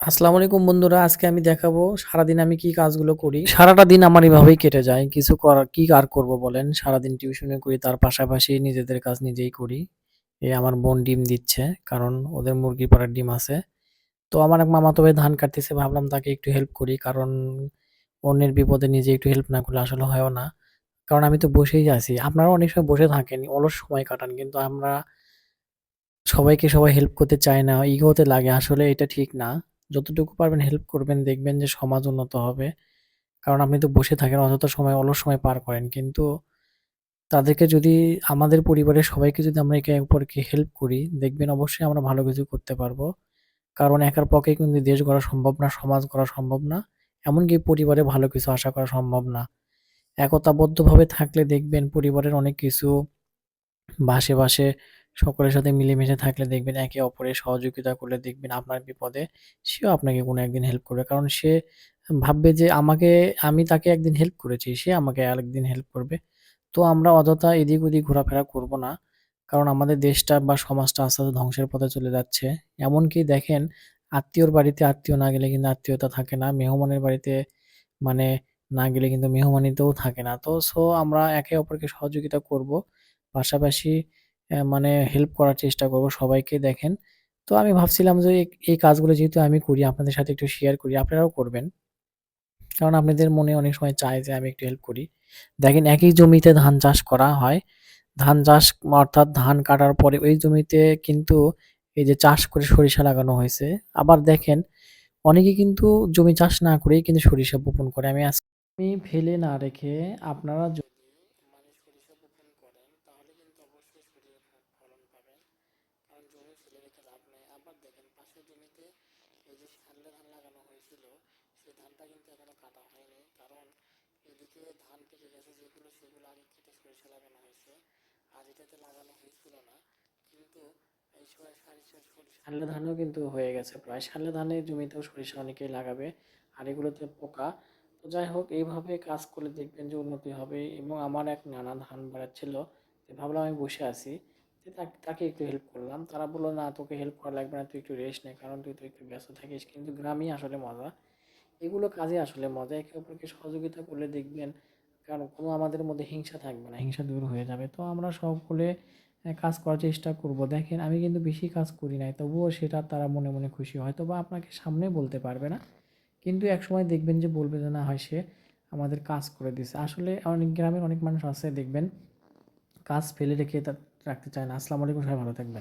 আসসালামু আলাইকুম বন্ধুরা, আজকে আমি দেখাবো সারাদিন আমি কি কাজগুলো করি। সারাটা দিন আমার এভাবেই কেটে যায়, কিছু করার কি আর করব বলেন? সারাদিন টিউশনে করি, তার পাশাপাশি নিজেদের কাজ নিজেই করি। এই আমার বোন ডিম দিচ্ছে, কারণ ওদের মুরগি পাড়ার ডিম আছে। তো আমার এক মামাতো ভাই ধান কাটতেছে, ভাবলাম তাকে একটু হেল্প করি, কারণ অন্যের বিপদে নিজে একটু হেল্প না করলে আসলে হয়ও না। কারণ আমি তো বসেই আছি আপনারা অনেক সময় বসে থাকেন, অলস সময় কাটান, কিন্তু আমরা সবাইকে সবাই হেল্প করতে চায় না ইগোতে লাগে, আসলে এটা ঠিক না। যতটুকু পারবেন হেল্প করবেন, দেখবেন যে সমাজ উন্নত হবে। কারণ আপনি তো বসে থাকেন, অযথা সময়, অলস সময় পার করেন। কিন্তু তাদেরকে যদি, আমাদের পরিবারের সবাইকে যদি আমরা একে অপরকে হেল্প করি, দেখবেন অবশ্যই আমরা ভালো কিছু করতে পারব। কারণ একার পক্ষে কিন্তু দেশ গড়া সম্ভব না, সমাজ গড়া সম্ভব না। এমনকি পরিবারে ভালো কিছু আশা করা সম্ভব না। একতাবদ্ধভাবে থাকলে দেখবেন পরিবারের অনেক কিছু বাসে বাসে সকলের সাথে মিলেমিশে থাকলে দেখবেন একে অপরের সহযোগিতা করলে দেখবেন আপনার বিপদে সেও আপনাকে কোনো একদিন হেল্প করবে। কারণ সে ভাববে যে আমাকে আমি তাকে একদিন হেল্প করেছি, সে আমাকে আরেকদিন হেল্প করবে। তো আমরা অযথা এদিক ওদিক ঘোরাফেরা করব না। কারণ আমাদের দেশটা বা সমাজটা আস্তে, আস্তে ধ্বংসের পথে চলে যাচ্ছে। এমনকি দেখেন আত্মীয়র বাড়িতে আত্মীয় না গেলে কিন্তু আত্মীয়তা থাকে না। মেহমানের বাড়িতে মানে না গেলে কিন্তু মেহমানিতেও থাকে না। তো সো আমরা একে অপরকে সহযোগিতা করব। পাশাপাশি মানে হেল্প করার চেষ্টা করব সবাইকে দেখেন। তো আমি ভাবছিলাম যে এই কাজগুলো যেহেতু আমি করি আপনাদের সাথে একটু শেয়ার করি, আপনারাও করবেন। কারণ আপনাদের মনে অনেক সময় চায় যে আমি একটু হেল্প করি। দেখেন একই জমিতে ধান চাষ করা হয়। ধান চাষ অর্থাৎ ধান কাটার পরে ওই জমিতে কিন্তু এই যে চাষ করে সরিষা লাগানো হয়েছে। আবার দেখেন অনেকে কিন্তু জমি চাষ না করেই কিন্তু সরিষা বপন করে। আমি আজ আমি ফেলে না রেখে আপনারা যদি মানে সরিষা বপন করেন তাহলে কিন্তু অবশ্যই সরিষা ফ ফলন পাবেন। কারণ জমি ফেলে রেখে লাভ নেই। আবার দেখেন পাশের জমিতে এই যে শাল্লা ধান লাগানো হয়েছিল, সেই ধানটা কিন্তু কাটা হয়নি। কারণ এদিকে ধান গেছে যেগুলো সেগুলো আগে কেটে সরিষা লাগানো হয়েছে। আর এটাতে লাগানো হয়েছিল না। কিন্তু এই সরিষা ধানও কিন্তু হয়ে গেছে প্রায়। শাল্লা ধানের জমিতেও সরিষা অনেকেই লাগাবে। আর এগুলোতে পোকা। তো যাই হোক এইভাবে কাজ করলে দেখবেন যে উন্নতি হবে এবং আমার এক নানা ধান বাড়াচ্ছিল। ভাবলাম আমি বসে আছি। তাক একটু হেল্প করলাম। তারা বলল "না তোকে হেল্প করা লাগবে না। তুই একটু রেস্ট নে। কারণ তুই তো একটু ব্যস্ত থাকিস।" কিন্তু গ্রামেই আসলে মজা। এগুলো কাজে আসলে মজা। একে অপরকে সহযোগিতা করলে দেখবেন কারণ কোনো আমাদের মধ্যে হিংসা থাকবে না। হিংসা দূর হয়ে যাবে। তো আমরা সকলে কাজ করার চেষ্টা করব। দেখেন আমি কিন্তু বেশি কাজ করি নাই। তবুও সেটা তারা মনে, মনে খুশি। হয়তোবা আপনাকে সামনে বলতে পারবে না। কিন্তু একসময় দেখবেন যে বলবে যে, "না হয় সে আমাদের কাজ করে দিছে।" আসলে অনেক গ্রামের অনেক মানুষ আছে দেখবেন কাজ ফেলে রেখে তা রাখতে চায় না। আসসালামু আলাইকুম। সবাই ভালো থাকবেন।